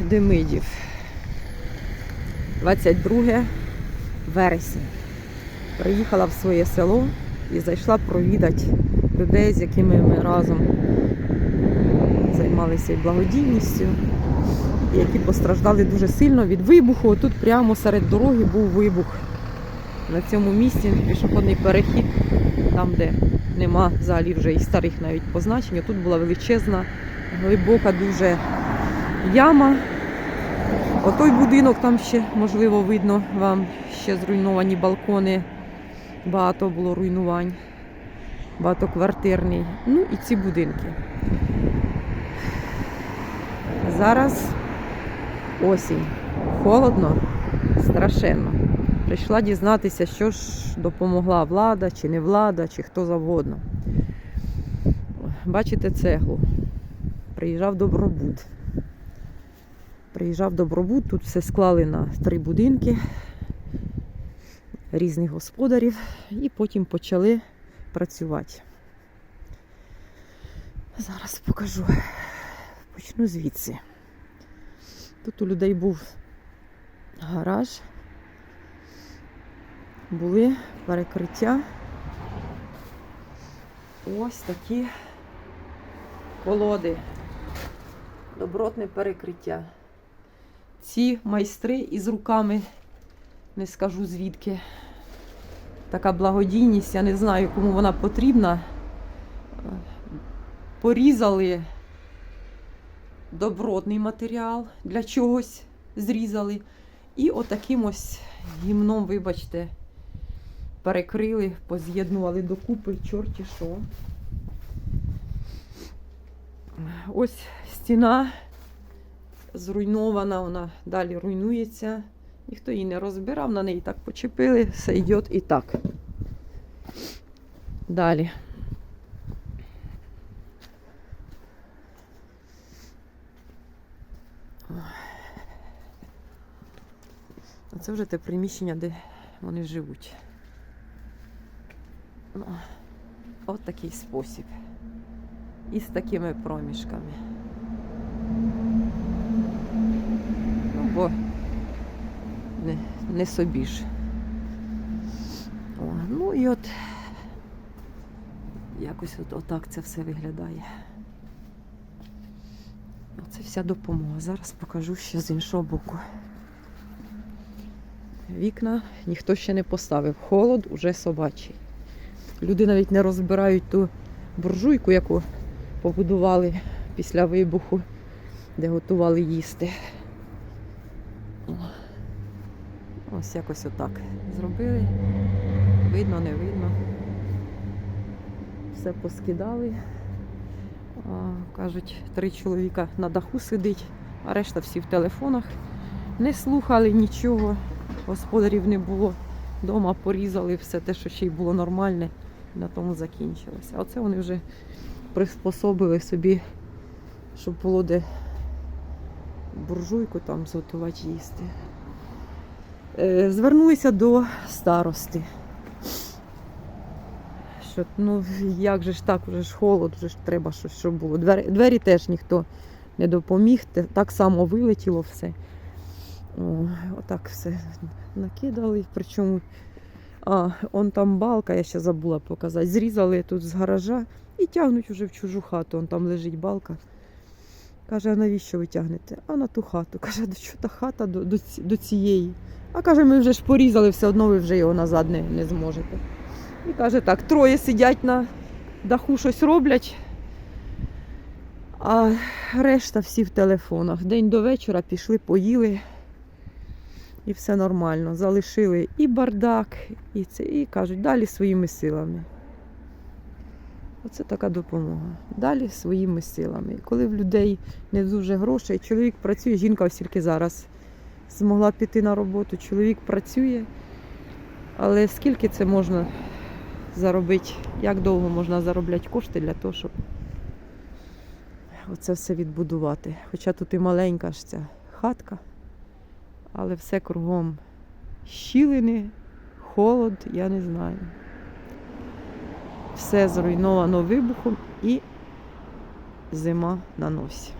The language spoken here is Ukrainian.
Демидів. 22 вересня. Приїхала в своє село і зайшла провідати людей, з якими ми разом займалися і благодійністю, які постраждали дуже сильно від вибуху. Тут прямо серед дороги був вибух. На цьому місці пішохідний перехід, там, де нема взагалі вже і старих навіть позначень. Тут була величезна, глибока дуже яма. Отой будинок там ще, можливо, видно вам ще зруйновані балкони. Багато було руйнувань, багатоквартирний. Ну і ці будинки. Зараз осінь. Холодно, страшенно. Прийшла дізнатися, що ж допомогла влада, чи не влада, чи хто завгодно. Бачите цеглу. Приїжджав добробут. Приїжджав добробут, тут все склали на три будинки різних господарів і потім почали працювати. Зараз покажу. Почну звідси. Тут у людей був гараж, були перекриття. Ось такі колоди. Добротне перекриття. Ці майстри із руками, не скажу звідки. Така благодійність, я не знаю, кому вона потрібна. Порізали добротний матеріал для чогось зрізали. І отаким ось гімном, вибачте, перекрили, поз'єднували докупи, чорті що. Ось стіна зруйнована, вона далі руйнується. Ніхто її не розбирав, на неї так почепили, все йде і так. Далі. Це вже те приміщення, де вони живуть. Ну, от такий спосіб. І з такими проміжками. Бо не, не собі ж. О, ну і от якось от, отак це все виглядає. Оце вся допомога. Зараз покажу ще з іншого боку. Вікна ніхто ще не поставив. Холод уже собачий. Люди навіть не розбирають ту буржуйку, яку побудували після вибуху, де готували їсти. О. Ось якось отак зробили. Видно, не видно. Все поскидали. А, кажуть, три чоловіка на даху сидить, а решта всі в телефонах. Не слухали нічого, господарів не було. Дома порізали все те, що ще й було нормальне, і на тому закінчилося. Оце вони вже приспособили собі, щоб було де буржуйку там зготувати їсти. Е, Звернулися до старости. Що, ну, як же ж так, вже ж холод, вже ж треба щось, щоб було. Двері, двері теж ніхто не допоміг, так само вилетіло все. О, отак все накидали. Причому, а, он там балка, я ще забула показати. Зрізали тут з гаража і тягнуть уже в чужу хату. Он там лежить балка. Каже, а навіщо ви тягнете? А на ту хату. Каже, до чого та хата до, до, до цієї. А каже, ми вже ж порізали, все одно ви вже його назад не, не зможете. І каже, так, троє сидять на даху, щось роблять, а решта всі в телефонах. День до вечора пішли, поїли. І все нормально. Залишили і бардак, і це, і кажуть, далі своїми силами. Оце така допомога. Далі своїми силами. Коли в людей не дуже грошей, чоловік працює, жінка тільки зараз змогла піти на роботу, чоловік працює. Але скільки це можна заробити, як довго можна заробляти кошти для того, щоб оце все відбудувати. Хоча тут і маленька ж ця хатка, але все кругом щілини, холод, я не знаю. Все зруйновано вибухом і зима на носі.